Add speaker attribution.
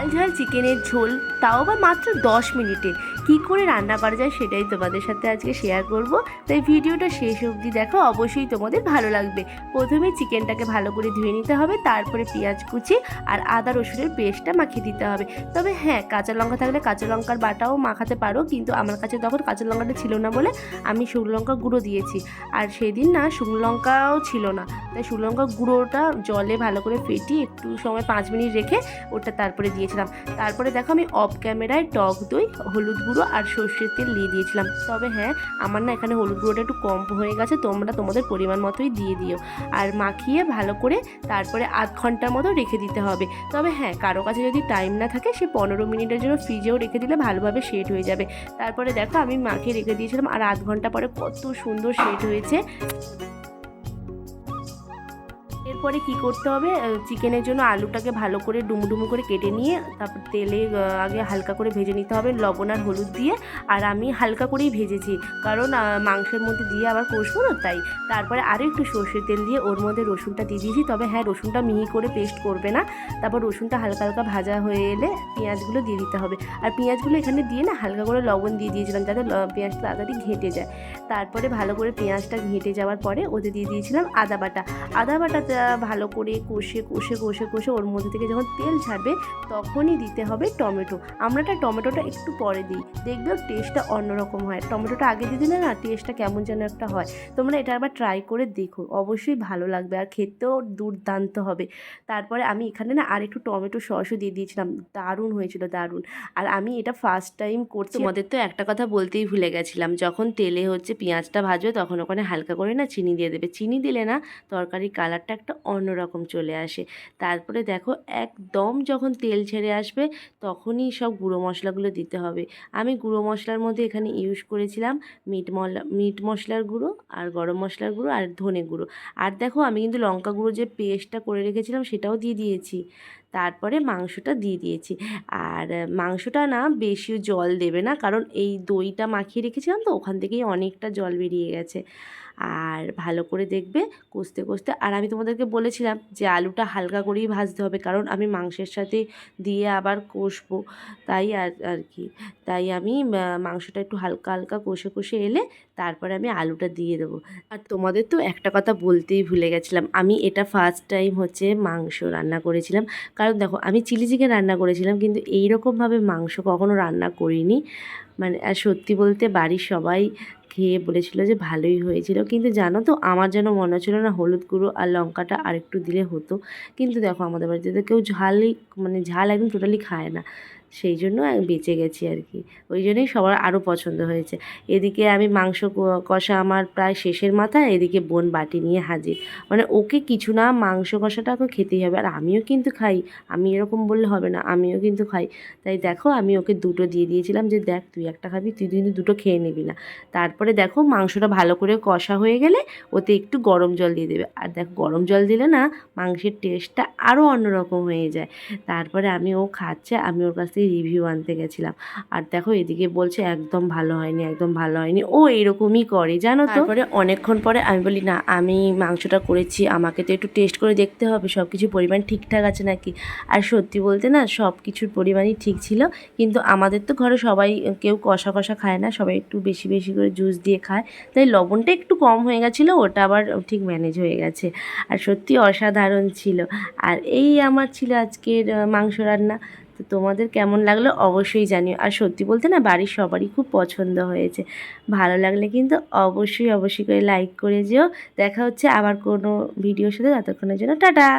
Speaker 1: ঝাল ঝাল চিকেনের ঝোল তাও আবার মাত্র দশ মিনিটে। কি করে রান্না করা যায় সেটাই তোমাদের সাথে আজকে শেয়ার করব। তাই ভিডিওটা শেষ অবধি দেখো, অবশ্যই তোমাদের ভালো লাগবে। প্রথমে চিকেনটাকে ভালো করে ধুয়ে নিতে হবে, তারপরে পেঁয়াজ কুচি আর আদা রসুনের পেস্টটা মাখিয়ে দিতে হবে। তবে হ্যাঁ কাঁচা লঙ্কা থাকলে কাঁচা লঙ্কার বাটাও মাখাতে পারো, কিন্তু আমার কাছে তখন কাঁচা লঙ্কাটা ছিল না বলে আমি শুকনো লঙ্কা গুঁড়ো দিয়েছি। আর সেদিন না শুকনো লঙ্কাও ছিল না। তাই শুকনো লঙ্কা গুঁড়োটা জলে ভালো করে ফেটিয়ে একটু সময় পাঁচ মিনিট রেখে ওটা তারপরে দিয়েছিলাম। তারপরে দেখো আমি অফ ক্যামেরায় টক দই, হলুদ গুঁড়ো আর সর্ষের তেল দিয়ে দিয়েছিলাম। তবে হ্যাঁ আমার না এখানে হলুদ গুঁড়োটা একটু কম হয়ে গেছে, তোমরা তোমাদের পরিমাণ মতোই দিয়ে দিও। আর মাখিয়ে ভালো করে তারপরে আধ ঘণ্টার মতো রেখে দিতে হবে। তবে হ্যাঁ কারও কাছে যদি টাইম না থাকে, সে পনেরো মিনিটের জন্য ফ্রিজেও রেখে দিলে ভালোভাবে সেট হয়ে যাবে। তারপরে দেখো আমি মাখিয়ে রেখে দিয়েছিলাম, আর আধ ঘণ্টা পরে কত সুন্দর সেট হয়েছে। এরপরে কি করতে হবে? চিকেনের জন্য আলুটাকে ভালো করে ডুমুডুমু করে কেটে নিয়ে, তারপর তেলে আগে হালকা করে ভেজে নিতে হবে, লবণ আর হলুদ দিয়ে। আর আমি হালকা করেই ভেজেছি, কারণ মাংসের মধ্যে দিয়ে আবার কষবো না, তাই। তারপরে আরও একটু সর্ষের তেল দিয়ে ওর মধ্যে রসুনটা দিয়ে দিয়েছি, তবে হ্যাঁ রসুনটা মিহি করে পেস্ট করবে না। তারপর রসুনটা হালকা হালকা ভাজা হয়ে এলে পেঁয়াজগুলো দিয়ে দিতে হবে। আর পেঁয়াজগুলো এখানে দিয়ে না হালকা করে লবণ দিয়ে দিয়েছিলাম, যাতে পেঁয়াজটা তাড়াতাড়ি ঘেঁটে যায়। তারপরে ভালো করে পেঁয়াজটা ঘেঁটে যাওয়ার পরে ওতে দিয়ে দিয়েছিলাম আদা বাটা। আদা বাটাটা ভালো করে কষে কষে কষে কষে ওর মধ্যে থেকে যখন তেল ছাড়বে তখনই দিতে হবে টমেটো। আমরাটা টমেটোটা একটু পরে দিই। দেখবেও টেস্টটা অন্যরকম হয়। টমেটোটা আগে দিয়ে দিলে না টেস্টটা কেমন যেন একটা হয়। তোমরা এটা আবার ট্রাই করে দেখো। অবশ্যই ভালো লাগবে আর খেতেও দুর্দান্ত হবে। তারপরে আমি এখানে না আর একটু টমেটো সসও দিয়ে দিয়েছিলাম। দারুণ হয়েছিল, দারুণ। আর আমি এটা ফার্স্ট টাইম করছি। তোমাদের তো একটা কথা বলতেই ভুলে গেছিলাম। যখন তেলে হচ্ছে পেঁয়াজটা ভাজবে তখন ওখানে হালকা করে না চিনি দিয়ে দেবে। চিনি দিলে না তরকারির কালারটা একটা অন্যরকম চলে আসে। তারপরে দেখো একদম যখন তেল ছেড়ে আসবে তখনই সব গুঁড়ো মশলাগুলো দিতে হবে। আমি গুঁড়ো মশলার মধ্যে এখানে ইউজ করেছিলাম মিট মশলা মিট মশলার গুঁড়ো আর গরম মশলার গুঁড়ো আর ধনে গুঁড়ো। আর দেখো আমি কিন্তু লঙ্কা গুঁড়ো যে পেস্টটা করে রেখেছিলাম সেটাও দিয়ে দিয়েছি। তারপরে মাংসটা দিয়ে দিয়েছি। আর মাংসটা না বেশি জল দেবে না, কারণ এই দইটা মাখিয়ে রেখেছিলাম তো, ওখান থেকেই অনেকটা জল বেরিয়ে গেছে। আর ভালো করে দেখবে কষতে কষতে, আর আমি তোমাদেরকে বলেছিলাম যে আলুটা হালকা করেই ভাজতে হবে, কারণ আমি মাংসের সাথে দিয়ে আবার কষবো। তাই আর আর কি, তাই আমি মাংসটা একটু হালকা হালকা কষে কষে এলে তারপরে আমি আলুটা দিয়ে দেবো। আর তোমাদের তো একটা কথা বলতেই ভুলে গেছিলাম, আমি এটা ফার্স্ট টাইম হচ্ছে মাংস রান্না করেছিলাম। কারণ দেখো, আমি চিলি চিকেন রান্না করেছিলাম, কিন্তু এই রকমভাবে মাংস কখনো রান্না করিনি। মানে আর সত্যি বলতে বাড়ির সবাই খেয়ে বলেছিল যে ভালোই হয়েছিল, কিন্তু জানো তো, আমার যেন মনে হচ্ছিল না হলুদ গুঁড়ো আর লঙ্কাটা আরেকটু দিলে হতো। কিন্তু দেখো, আমাদের বাড়িতে তো কেউ ঝালই মানে ঝাল একদম টোটালি খায় না। সেই জন্য বেঁচে গেছি আর কি। ওই জন্যই সবার আরও পছন্দ হয়েছে। এদিকে আমি মাংস কষা আমার প্রায় শেষের মাথায়, এদিকে বোন বাটি নিয়ে হাজির। মানে ওকে কিছু না, মাংস কষাটা ওকে খেতেই হবে। আর আমিও কিন্তু খাই। আমি এরকম বললে হবে না, আমিও কিন্তু খাই। তাই দেখো, আমি ওকে দুটো দিয়ে দিয়েছিলাম যে, দেখ, তুই একটা খাবি, তুই কিন্তু দুটো খেয়ে নিবি না। তারপরে দেখো, মাংসটা ভালো করে কষা হয়ে গেলে ওতে একটু গরম জল দিয়ে দেবে। আর দেখো, গরম জল দিলে না, মাংসের টেস্টটা আরও অন্যরকম হয়ে যায়। তারপরে আমি ও খাচ্ছে, আমি ওর কাছ থেকে রিভিউ আনতে গেছিলাম। আর দেখো এদিকে বলছে, একদম ভালো হয়নি, একদম ভালো হয়নি। ও এরকমই করে, জানো তো? তারপরে অনেকক্ষণ পরে আমি বলি, না, আমি মাংসটা করেছি, আমাকে তো একটু টেস্ট করে দেখতে হবে সব কিছু পরিমাণ ঠিকঠাক আছে নাকি? আর সত্যি বলতে না সব কিছুর পরিমাণই ঠিক ছিল, কিন্তু আমাদের তো ঘরে সবাই, কেউ কষা কষা খায় না, সবাই একটু বেশি বেশি করে জুস দিয়ে খায়। তাই লবণটা একটু কম হয়ে গেছিল, ওটা আবার ঠিক ম্যানেজ হয়ে গেছে। আর সত্যি অসাধারণ ছিল। আর এই আমার ছিল আজকের মাংস রান্না। তো তোমাদের কেমন লাগল অবশ্যই জানিও। আর সত্যি বলতে না, বাড়ির সবারই খুব পছন্দ হয়েছে। ভালো লাগলে কিন্তু অবশ্যই অবশ্যই করে লাইক করে যেও। দেখা হচ্ছে আবার কোনো ভিডিওর সাথে, ততক্ষণের জন্য টাটা!